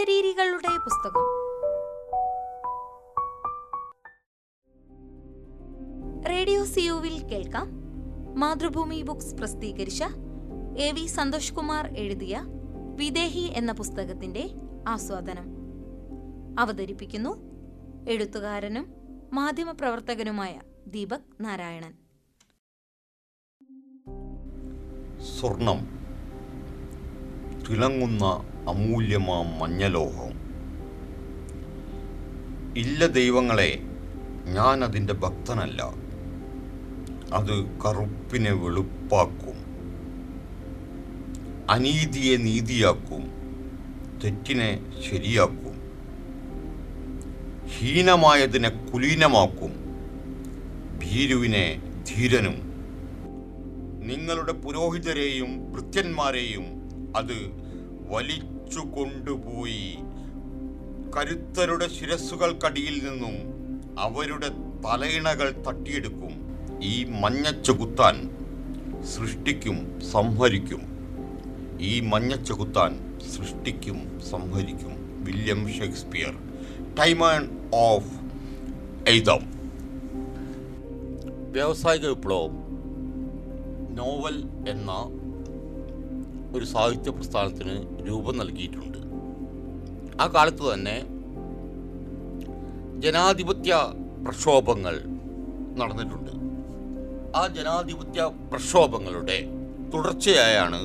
അശരീരികളുടെ പുസ്തകം. റേഡിയോ സിയുവിൽ കേൾക്കാം. മാതൃഭൂമി ബുക്സ് പ്രസിദ്ധീകരിച്ച എ വി സന്തോഷ് കുമാർ എഴുതിയ വിദേഹി എന്ന പുസ്തകത്തിന്റെ ആസ്വാദനം. അവതരിപ്പിക്കുന്നു എഴുത്തുകാരനും മാധ്യമപ്രവർത്തകനുമായ ദീപക് നാരായണൻ. സ്വർണം. തിളങ്ങുന്ന അമൂല്യമാം മഞ്ഞലോഹം. ഇല്ല ദൈവങ്ങളെ ഞാൻ അതിന്റെ ഭക്തനല്ല. അത് കറുപ്പിനെ വെളുപ്പാക്കും. അനീതിയെ നീതിയാക്കും. തെറ്റിനെ ശരിയാക്കും. ഹീനമായതിനെ കുലീനമാക്കും. ഭീരുവിനെ ധീരനും. നിങ്ങളുടെ പുരോഹിതരെയും ഭൃത്യന്മാരെയും അത് വലിച്ചു കൊണ്ടുപോയി കരുത്തരുടെ ശിരസ്സുകൾക്കടിയിൽ നിന്നും അവരുടെ തലയിണകൾ തട്ടിയെടുക്കും. ഈ മഞ്ഞച്ചകുത്താൻ സൃഷ്ടിക്കും സംഹരിക്കും. ഈ മഞ്ഞച്ചകുത്താൻ സൃഷ്ടിക്കും സംഹരിക്കും. William Shakespeare. Timon of Athens വ്യാവസായിക വിപ്ലവം. നോവൽ എന്ന ഒരു സാഹിത്യ പ്രസ്ഥാനത്തിന് രൂപം നൽകിയിട്ടുണ്ട്. ആ കാലത്ത് തന്നെ ജനാധിപത്യ പ്രക്ഷോഭങ്ങൾ നടന്നിട്ടുണ്ട്. ആ ജനാധിപത്യ പ്രക്ഷോഭങ്ങളുടെ തുടർച്ചയായാണ്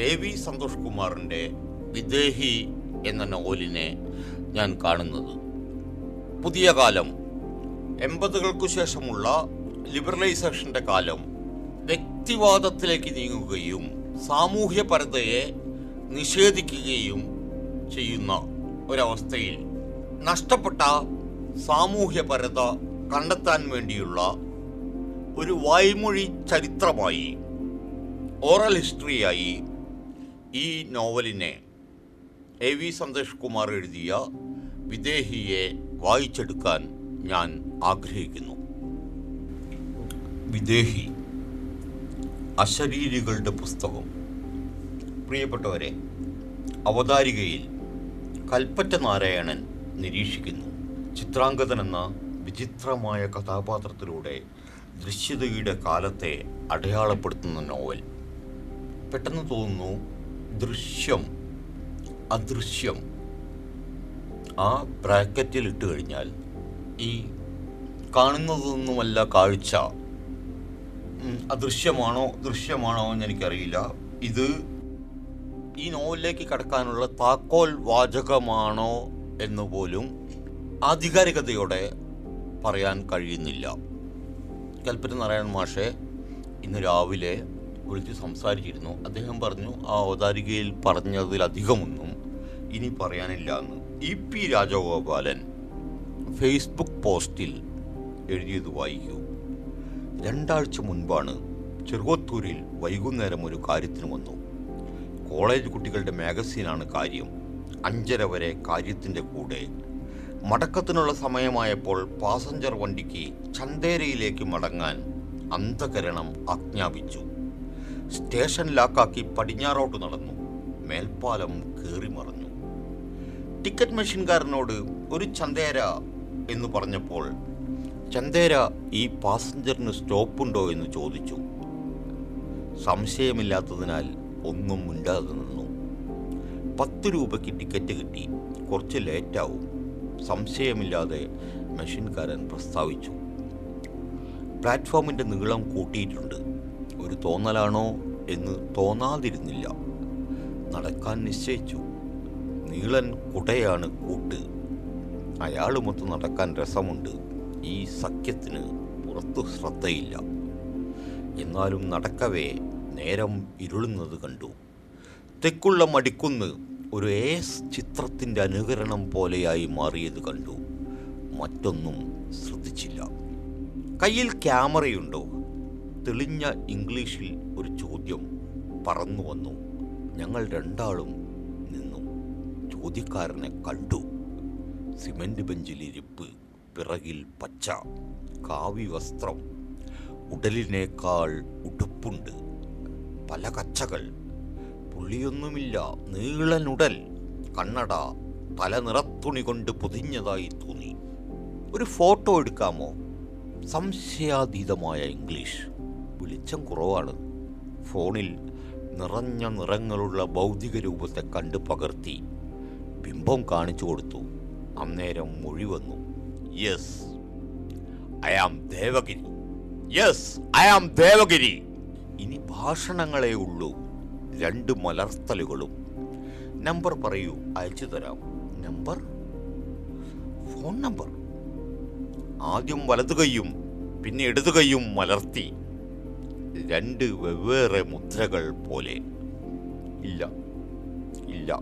എ വി സന്തോഷ് കുമാറിന്റെ വിദേഹി എന്ന നോവലിനെ ഞാൻ കാണുന്നത്. പുതിയ കാലം എൺപതുകൾക്കു ശേഷമുള്ള ലിബറലൈസേഷന്റെ കാലം വ്യക്തിവാദത്തിലേക്ക് നീങ്ങുകയും സാമൂഹ്യപരതയെ നിഷേധിക്കുകയും ചെയ്യുന്ന ഒരവസ്ഥയിൽ നഷ്ടപ്പെട്ട സാമൂഹ്യപരത കണ്ടെത്താൻ വേണ്ടിയുള്ള ഒരു വായ്മൊഴി ചരിത്രമായി ഓറൽ ഹിസ്റ്ററിയായി ഈ നോവലിനെ എ വി സന്തോഷ് കുമാർ എഴുതിയ വിദേഹിയെ വായിച്ചെടുക്കാൻ ഞാൻ ആഗ്രഹിക്കുന്നു. വിദേഹി അശരീരികളുടെ പുസ്തകം. പ്രിയപ്പെട്ടവരെ അവതാരികയിൽ കൽപ്പറ്റ നാരായണൻ നിരീക്ഷിക്കുന്നു. ചിത്രാംഗതൻ എന്ന വിചിത്രമായ കഥാപാത്രത്തിലൂടെ ദൃശ്യതയുടെ കാലത്തെ അടയാളപ്പെടുത്തുന്ന നോവൽ. പെട്ടെന്ന് തോന്നുന്നു ദൃശ്യം അദൃശ്യം. ആ ബ്രാക്കറ്റിൽ ഇട്ട് കഴിഞ്ഞാൽ ഈ കാണുന്നതൊന്നുമല്ല കാഴ്ച. അദൃശ്യമാണോ ദൃശ്യമാണോ എന്ന് എനിക്കറിയില്ല. ഇത് ഈ നോവലിലേക്ക് കടക്കാനുള്ള താക്കോൽ വാചകമാണോ എന്ന് പോലും ആധികാരികതയോടെ പറയാൻ കഴിയുന്നില്ല. കൽപ്പറ്റ നാരായണൻ മാഷെ ഇന്ന് രാവിലെ വിളിച്ച് സംസാരിച്ചിരുന്നു. അദ്ദേഹം പറഞ്ഞു ആ അവതാരികയിൽ പറഞ്ഞതിലധികമൊന്നും ഇനി പറയാനില്ല എന്ന്. ഇ പി രാജഗോപാലൻ ഫേസ്ബുക്ക് പോസ്റ്റിൽ എഴുതിയത് വായിക്കൂ. രണ്ടാഴ്ച മുൻപാണ് ചെറുവത്തൂരിൽ വൈകുന്നേരം ഒരു കാര്യത്തിന് വന്നു. കോളേജ് കുട്ടികളുടെ മാഗസീനാണ് കാര്യം. അഞ്ചര വരെ കാര്യത്തിന്റെ കൂടെ. മടക്കത്തിനുള്ള സമയമായപ്പോൾ പാസഞ്ചർ വണ്ടിക്ക് ചന്തേരയിലേക്ക് മടങ്ങാൻ അന്ധകരണം ആജ്ഞാപിച്ചു. സ്റ്റേഷൻ ലാക്കാക്കി പടിഞ്ഞാറോട്ട് നടന്നു. മേൽപ്പാലം കയറി മറഞ്ഞു ടിക്കറ്റ് മെഷീൻകാരനോട് ഒരു ചന്തേര എന്ന് പറഞ്ഞപ്പോൾ ചന്തേര ഈ പാസഞ്ചറിന് സ്റ്റോപ്പുണ്ടോ എന്ന് ചോദിച്ചു. സംശയമില്ലാത്തതിനാൽ ഒന്നും മിണ്ടാതെ നിന്നു പത്ത് രൂപയ്ക്ക് ടിക്കറ്റ് കിട്ടി. കുറച്ച് ലേറ്റാവും. സംശയമില്ലാതെ മെഷീൻകാരൻ പ്രസ്താവിച്ചു. പ്ലാറ്റ്ഫോമിന്റെ നീളം കൂട്ടിയിട്ടുണ്ട്. ഒരു തോന്നലാണോ എന്ന് തോന്നാതിരുന്നില്ല. നടക്കാൻ നിശ്ചയിച്ചു. നീളൻ കുടയാണ് കൂട്ട്. അയാളുമൊത്ത് നടക്കാൻ രസമുണ്ട്. ഈ സഖ്യത്തിന് പുറത്തു ശ്രദ്ധയില്ല. എന്നാലും നടക്കവേ നേരം ഇരുളുന്നത് കണ്ടു. തെക്കുള്ള മടിക്കുന്ന് ഒരു ഏസ് ചിത്രത്തിന്റെ അനുകരണം പോലെയായി മാറിയത് കണ്ടു. മറ്റൊന്നും ശ്രദ്ധിച്ചില്ല. കയ്യിൽ ക്യാമറയുണ്ടോ? തെളിഞ്ഞ ഇംഗ്ലീഷിൽ ഒരു ചോദ്യം പറന്നു വന്നു. ഞങ്ങൾ രണ്ടാളും നിന്നു. ചോദ്യക്കാരനെ കണ്ടു. സിമന്റ് ബെഞ്ചിലിരിപ്പ് പിറകിൽ പച്ച കാവി വസ്ത്രം ഉടലിനേക്കാൾ ഉടുപ്പുണ്ട്. പല കച്ചകൾ പുള്ളിയൊന്നുമില്ല നീളനുടൽ കണ്ണട പല നിറത്തുണി കൊണ്ട് പൊതിഞ്ഞതായി തോന്നി. ഒരു ഫോട്ടോ എടുക്കാമോ? സംശയാതീതമായ ഇംഗ്ലീഷ്. വെളിച്ചം കുറവാണ്. ഫോണിൽ നിറഞ്ഞ നിറങ്ങളുള്ള ഭൗതിക രൂപത്തെ കണ്ടു പകർത്തി ബിംബം കാണിച്ചു കൊടുത്തു. അന്നേരം മൊഴി വന്നു. Yes I am Devagiri yes I am Devagiri ഇനി ഭാഷണങ്ങളേ ഉള്ളൂ. രണ്ട് മലർത്തലുകളും. നമ്പർ പറയൂ അയച്ചു തരാം. നമ്പർ ഫോൺ നമ്പർ ആദ്യം വലതു കൈയും പിന്നെ ഇടതു കൈയും മലർത്തി. രണ്ട് വെവ്വേറെ മുദ്രകൾ പോലെ. ഇല്ല. ഇല്ല.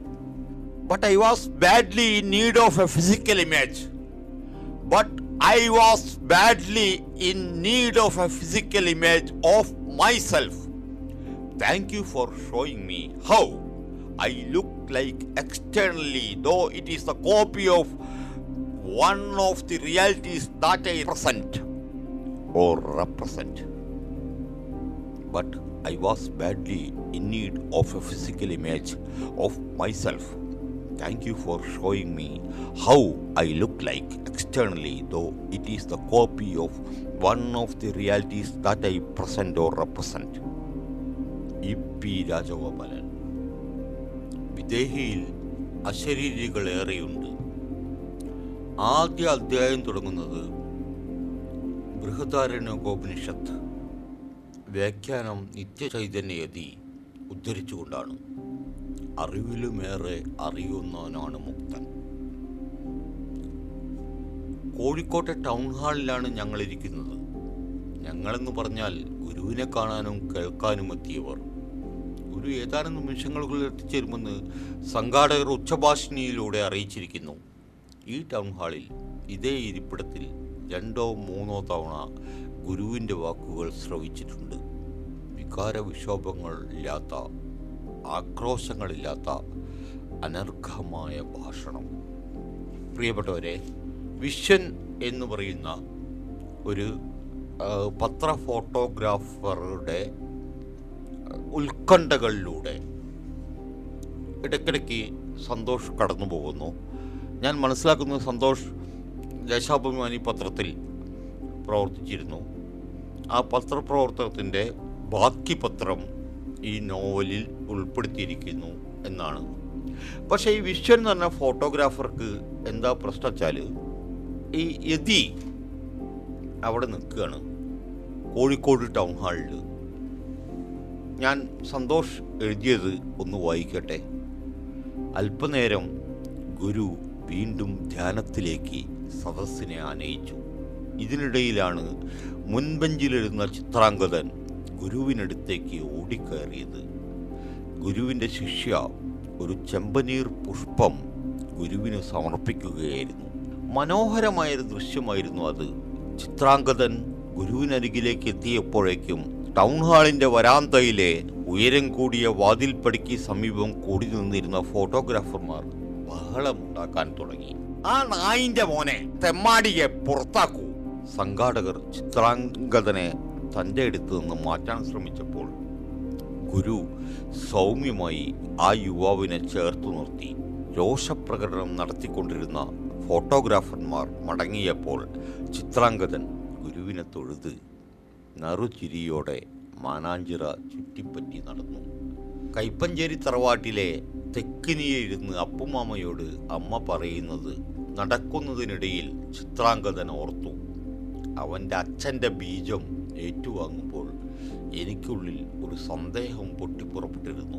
But I was badly in need of a physical image but I was badly in need of a physical image of myself. Thank you for showing me how I look like externally, though it is a copy of one of the realities that I present or represent. But I was badly in need of a physical image of myself. Thank you for showing me how I look like externally, though it is the copy of one of the realities that I present or represent. ഇപ്പി രാജഗോപാലൻ. വിദേഹിയിൽ അശരീരികളേറെയുണ്ട് ആദ്യ അധ്യായം തുടങ്ങുന്നത് ബൃഹദാരണ്യോപനിഷത്ത്. വ്യാഖ്യാനം നിത്യചൈതന്യതി ഉദ്ധരിച്ചുകൊണ്ടാണ്. അറിവിലുമേറെ അറിയുന്നവനാണ് മുക്തൻ. കോഴിക്കോട്ടെ town ഹാളിലാണ് ഞങ്ങളിരിക്കുന്നത്. ഞങ്ങളെന്ന് പറഞ്ഞാൽ ഗുരുവിനെ കാണാനും കേൾക്കാനും എത്തിയവർ ഗുരു ഏതാനും നിമിഷങ്ങൾക്കുള്ളിൽ എത്തിച്ചേരുമെന്ന് സംഘാടകർ ഉച്ചഭാഷിണിയിലൂടെ അറിയിച്ചിരിക്കുന്നു. ഈ ടൗൺ ഹാളിൽ ഇതേ ഇരിപ്പിടത്തിൽ രണ്ടോ മൂന്നോ തവണ ഗുരുവിന്റെ വാക്കുകൾ ശ്രവിച്ചിട്ടുണ്ട്. വികാര വിക്ഷോഭങ്ങൾ ഇല്ലാത്ത ആക്രോശങ്ങളില്ലാത്ത അനർഘമായ ഭാഷണം. പ്രിയപ്പെട്ടവരെ വിശ്വൻ എന്ന് പറയുന്ന ഒരു പത്ര ഫോട്ടോഗ്രാഫറുടെ ഉത്കണ്ഠകളിലൂടെ ഇടയ്ക്കിടയ്ക്ക് സന്തോഷ് കടന്നു പോകുന്നു. ഞാൻ മനസ്സിലാക്കുന്നത് സന്തോഷ് ദേശാഭിമാനി പത്രത്തിൽ പ്രവർത്തിച്ചിരുന്നു. ആ പത്രപ്രവർത്തനത്തിന്റെ ബാക്കി പത്രം ഈ നോവലിൽ ഉൾപ്പെടുത്തിയിരിക്കുന്നു എന്നാണ്. പക്ഷേ ഈ വിശ്വൻ എന്ന് പറഞ്ഞ ഫോട്ടോഗ്രാഫർക്ക് എന്താ പ്രശ്നം വെച്ചാൽ ഈ യതി അവിടെ നിൽക്കുകയാണ്. കോഴിക്കോട് ടൗൺ ഹാളിൽ ഞാൻ സന്തോഷ് എഴുതിയത് ഒന്ന് വായിക്കട്ടെ. അല്പനേരം ഗുരു വീണ്ടും ധ്യാനത്തിലേക്ക് സദസ്സിനെ ആനയിച്ചു. ഇതിനിടയിലാണ് മുൻബെഞ്ചിലിരുന്ന ചിത്രാംഗതൻ ഗുരുവിനടുത്തേക്ക് ഓടിക്കയറിയത്. ഗുരുവിന്റെ ശിഷ്യ ഒരു ചെമ്പനീർ പുഷ്പം ഗുരുവിന് സമർപ്പിക്കുകയായിരുന്നു. മനോഹരമായൊരു ദൃശ്യമായിരുന്നു അത്. ചിത്രാംഗതൻ ഗുരുവിനരികിലേക്ക് എത്തിയപ്പോഴേക്കും ടൗൺ ഹാളിന്റെ വരാന്തയിലെ ഉയരം കൂടിയ വാതിൽപ്പടിക്ക് സമീപം കൂടി നിന്നിരുന്ന ഫോട്ടോഗ്രാഫർമാർ ബഹളമുണ്ടാക്കാൻ തുടങ്ങി. ആ നായിന്റെ മോനെ തെമ്മാടിയെ പുറത്താക്കൂ. സംഘാടകർ ചിത്രാംഗതനെ തന്റെ അടുത്ത് നിന്ന് മാറ്റാൻ ശ്രമിച്ചപ്പോൾ ഗുരു സൗമ്യമായി ആ യുവാവിനെ ചേർത്തു നിർത്തി. രോഷപ്രകടനം നടത്തിക്കൊണ്ടിരുന്ന ഫോട്ടോഗ്രാഫർമാർ മടങ്ങിയപ്പോൾ ചിത്രാംഗതൻ ഗുരുവിനെ തൊഴുത് നറുചിരിയോടെ മാനാഞ്ചിറ ചുറ്റിപ്പറ്റി നടന്നു. കൈപ്പഞ്ചേരി തറവാട്ടിലെ തെക്കിനിയിരുന്ന് അപ്പുമാമയോട് അമ്മ പറയുന്നത് നടക്കുന്നതിനിടയിൽ ചിത്രാംഗതൻ ഓർത്തു. അവന്റെ അച്ഛന്റെ ബീജം ഏറ്റുവാങ്ങുമ്പോൾ എനിക്കുള്ളിൽ ഒരു സന്ദേഹം പൊട്ടിപ്പുറപ്പെട്ടിരുന്നു.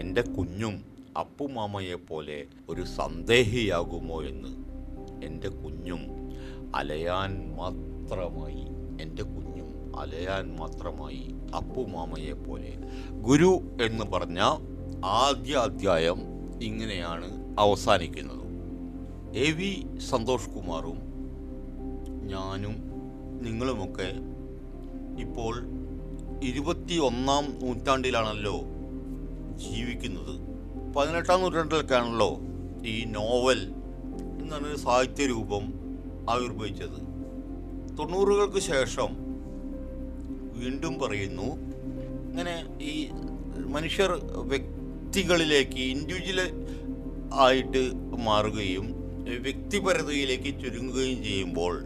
എന്റെ കുഞ്ഞും അപ്പുമാമയെ പോലെ ഒരു സന്ദേഹിയാകുമോ എന്ന് എന്റെ കുഞ്ഞും അലയാൻ മാത്രമായി എന്റെ കുഞ്ഞും അലയാൻ മാത്രമായി അപ്പുമാമയെപ്പോലെ ഗുരു എന്ന് പറഞ്ഞ ആദ്യ അധ്യായം ഇങ്ങനെയാണ് അവസാനിക്കുന്നത്. എ വി സന്തോഷ് കുമാറും ഞാനും നിങ്ങളുമൊക്കെ ഇപ്പോൾ ഇരുപത്തി ഒന്നാം നൂറ്റാണ്ടിലാണല്ലോ ജീവിക്കുന്നത്. പതിനെട്ടാം നൂറ്റാണ്ടിലൊക്കെയാണല്ലോ ഈ നോവൽ എന്ന് പറഞ്ഞൊരു സാഹിത്യ രൂപം ആവിർഭവിച്ചത്. തൊണ്ണൂറുകൾക്ക് ശേഷം വീണ്ടും പറയുന്നു അങ്ങനെ ഈ മനുഷ്യർ വ്യക്തികളിലേക്ക് ഇൻഡിവിജ്വൽ ആയിട്ട് മാറുകയും വ്യക്തിപരതയിലേക്ക് ചുരുങ്ങുകയും ചെയ്യുമ്പോൾ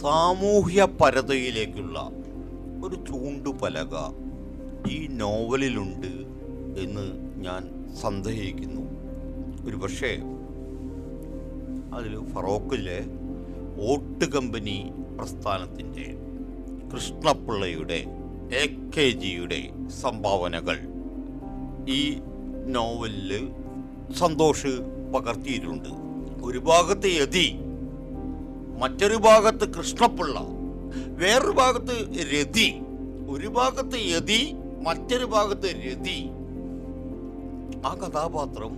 സാമൂഹ്യ പരതയിലേക്കുള്ള ഒരു ചൂണ്ടുപലക ഈ നോവലിലുണ്ട്. എന്ന് ഞാൻ സന്ദേഹിക്കുന്നു. ഒരു പക്ഷേ അതിൽ ഫറോക്കിലെ ഓട്ട് കമ്പനി പ്രസ്ഥാനത്തിന്റെ കൃഷ്ണപിള്ളയുടെ എ കെ ജിയുടെ സംഭാവനകൾ ഈ നോവലിൽ സന്തോഷ് പകർത്തിയിട്ടുണ്ട്. ഒരു ഭാഗത്ത് യതി മറ്റൊരു ഭാഗത്ത് കൃഷ്ണപിള്ള വേറൊരു ഭാഗത്ത് രതി ഒരു ഭാഗത്ത് യതി മറ്റൊരു ഭാഗത്ത് രതി. ആ കഥാപാത്രം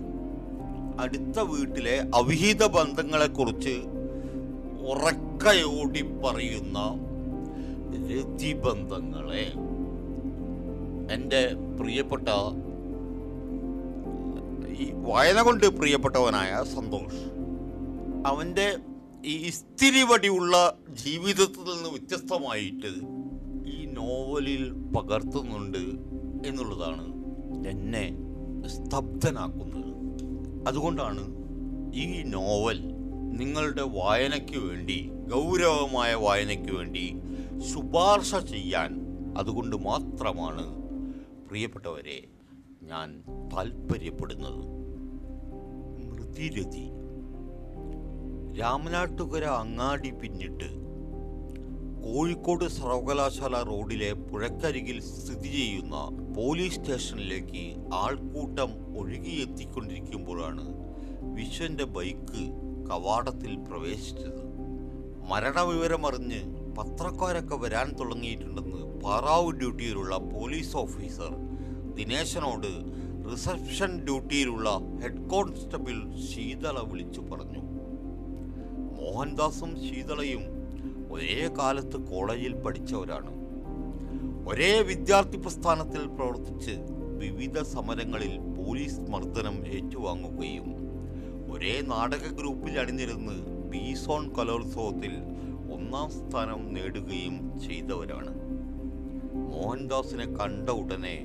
അടുത്ത വീട്ടിലെ അവിഹിത ബന്ധങ്ങളെക്കുറിച്ച് ഉറക്കയോടി പറയുന്ന രതിബന്ധങ്ങളെ എന്റെ പ്രിയപ്പെട്ട ഈ വായന കൊണ്ട് പ്രിയപ്പെട്ടവനായ സന്തോഷ്. അവന്റെ ഈ ഇസ്തിരി വടിയുള്ള ജീവിതത്തിൽ നിന്ന് വ്യത്യസ്തമായിട്ട് ഈ നോവലിൽ പകർത്തുന്നുണ്ട് എന്നുള്ളതാണ് എന്നെ സ്തബ്ധനാക്കുന്നത്. അതുകൊണ്ടാണ് ഈ നോവൽ നിങ്ങളുടെ വായനയ്ക്ക് വേണ്ടി ഗൗരവമായ വായനയ്ക്ക് വേണ്ടി ശുപാർശ ചെയ്യാൻ അതുകൊണ്ട് മാത്രമാണ് പ്രിയപ്പെട്ടവരെ ഞാൻ താല്പര്യപ്പെടുന്നത് മൃതിരതി രാമനാട്ടുകര അങ്ങാടി പിന്നിട്ട് കോഴിക്കോട് സർവകലാശാല റോഡിലെ പുഴക്കരികിൽ സ്ഥിതി ചെയ്യുന്ന പോലീസ് സ്റ്റേഷനിലേക്ക് ആൾക്കൂട്ടം ഒഴുകിയെത്തിക്കൊണ്ടിരിക്കുമ്പോഴാണ് വിശ്വന്റെ ബൈക്ക് കവാടത്തിൽ പ്രവേശിച്ചത്. മരണവിവരമറിഞ്ഞ് പത്രക്കാരൊക്കെ വരാൻ തുടങ്ങിയിട്ടുണ്ടെന്ന് പാറാവ് ഡ്യൂട്ടിയിലുള്ള പോലീസ് ഓഫീസർ ദിനേശനോട് റിസപ്ഷൻ ഡ്യൂട്ടിയിലുള്ള ഹെഡ് കോൺസ്റ്റബിൾ ശീതള വിളിച്ചു പറഞ്ഞു. മോഹൻദാസും ശീതളയും ഒരേ കാലത്ത് കോളേജിൽ പഠിച്ചവരാണ്. ഒരേ വിദ്യാർത്ഥി പ്രസ്ഥാനത്തിൽ പ്രവർത്തിച്ച് വിവിധ സമരങ്ങളിൽ പോലീസ് മർദ്ദനം ഏറ്റുവാങ്ങുകയും ഒരേ നാടക ഗ്രൂപ്പിൽ അണിനിരുന്ന് ബീസോൺ കലോത്സവത്തിൽ ഒന്നാം സ്ഥാനം നേടുകയും ചെയ്തവരാണ്. മോഹൻദാസിനെ കണ്ട ഉടനെ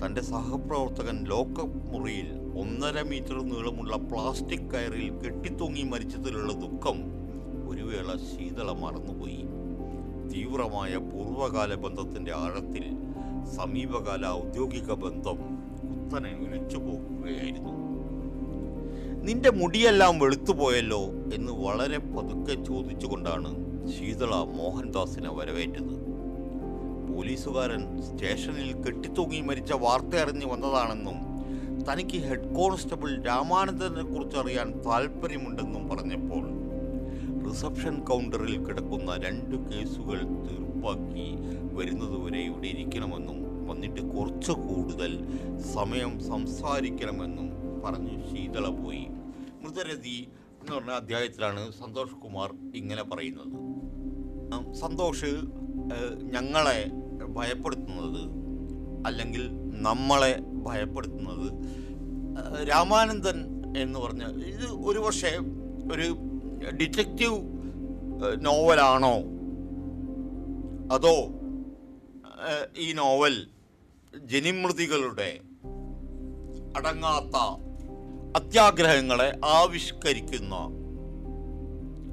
തന്റെ സഹപ്രവർത്തകൻ ലോക്കപ്പ് മുറിയിൽ ഒന്നര മീറ്റർ നീളമുള്ള പ്ലാസ്റ്റിക് കയറിൽ കെട്ടിത്തൂങ്ങി മരിച്ചതിലുള്ള ദുഃഖം ഒരു വേള ശീതള മറന്നുപോയി. തീവ്രമായ പൂർവകാല ബന്ധത്തിന്റെ ആഴത്തിൽ സമീപകാല ഔദ്യോഗിക ബന്ധം കുത്തനെ ഒലിച്ചു പോകുകയായിരുന്നു. നിന്റെ മുടിയെല്ലാം വെളുത്തുപോയല്ലോ എന്ന് വളരെ പതുക്കെ ചോദിച്ചുകൊണ്ടാണ് ശീതള മോഹൻദാസിനെ വരവേറ്റത്. പോലീസുകാരൻ സ്റ്റേഷനിൽ കെട്ടിത്തൂങ്ങി മരിച്ച വാർത്ത അറിഞ്ഞു വന്നതാണെന്നും തനിക്ക് ഹെഡ് കോൺസ്റ്റബിൾ രാമാനന്ദനെ കുറിച്ച് അറിയാൻ താല്പര്യമുണ്ടെന്നും പറഞ്ഞപ്പോൾ റിസപ്ഷൻ കൗണ്ടറിൽ കിടക്കുന്ന രണ്ട് കേസുകൾ തീർപ്പാക്കി വരുന്നതുവരെ ഇവിടെ ഇരിക്കണമെന്നും വന്നിട്ട് കുറച്ച് കൂടുതൽ സമയം സംസാരിക്കണമെന്നും പറഞ്ഞ് ശീതള പോയി. മൃതരതി എന്ന് പറഞ്ഞ അധ്യായത്തിലാണ് സന്തോഷ് കുമാർ ഇങ്ങനെ പറയുന്നത്. സന്തോഷ് ഞങ്ങളെ ഭയപ്പെടുത്തുന്നത് അല്ലെങ്കിൽ നമ്മളെ ഭയപ്പെടുത്തുന്നത് രാമാനന്ദൻ എന്ന് പറഞ്ഞ ഇത് ഒരു പക്ഷേ ഒരു ഡിറ്റക്റ്റീവ് നോവലാണോ? അതോ ഈ നോവൽ ജനിമൃതികളുടെ അടങ്ങാത്ത അത്യാഗ്രഹങ്ങളെ ആവിഷ്കരിക്കുന്ന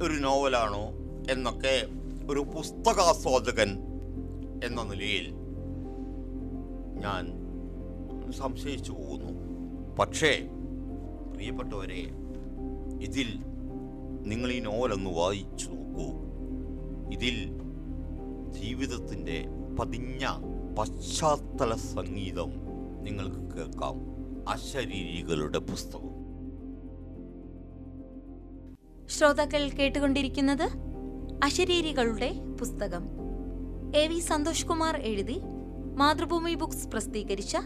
ഒരു നോവലാണോ എന്നൊക്കെ ഒരു പുസ്തകാസ്വാദകൻ എന്ന നിലയിൽ ഞാൻ സംശയിച്ചു പോകുന്നു. പക്ഷേ പ്രിയപ്പെട്ടവരെ ഇതിൽ നിങ്ങൾ ഈ നോവലൊന്ന് വായിച്ചു നോക്കൂ. ഇതിൽ ജീവിതത്തിന്റെ പതിഞ്ഞ പശ്ചാത്തല സംഗീതം നിങ്ങൾക്ക് കേൾക്കാം. അശരീരികളുടെ പുസ്തകം. ശ്രോതാക്കൾ കേട്ടുകൊണ്ടിരിക്കുന്നത് അശരീരികളുടെ പുസ്തകം. എ വി സന്തോഷ് കുമാർ എഴുതി മാതൃഭൂമി ബുക്സ് പ്രസിദ്ധീകരിച്ച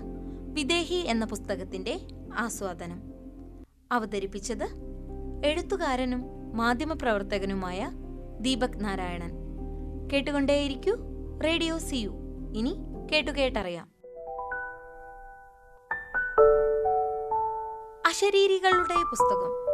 വിദേഹി എന്ന പുസ്തകത്തിന്റെ ആസ്വാദനം. അവതരിപ്പിച്ചത് എഴുത്തുകാരനും മാധ്യമപ്രവർത്തകനുമായ ദീപക് നാരായണൻ. കേട്ടുകൊണ്ടേയിരിക്കൂ റേഡിയോ സി യു. ഇനി കേട്ടുകേട്ടറിയാം. അശരീരികളുടെ പുസ്തകം.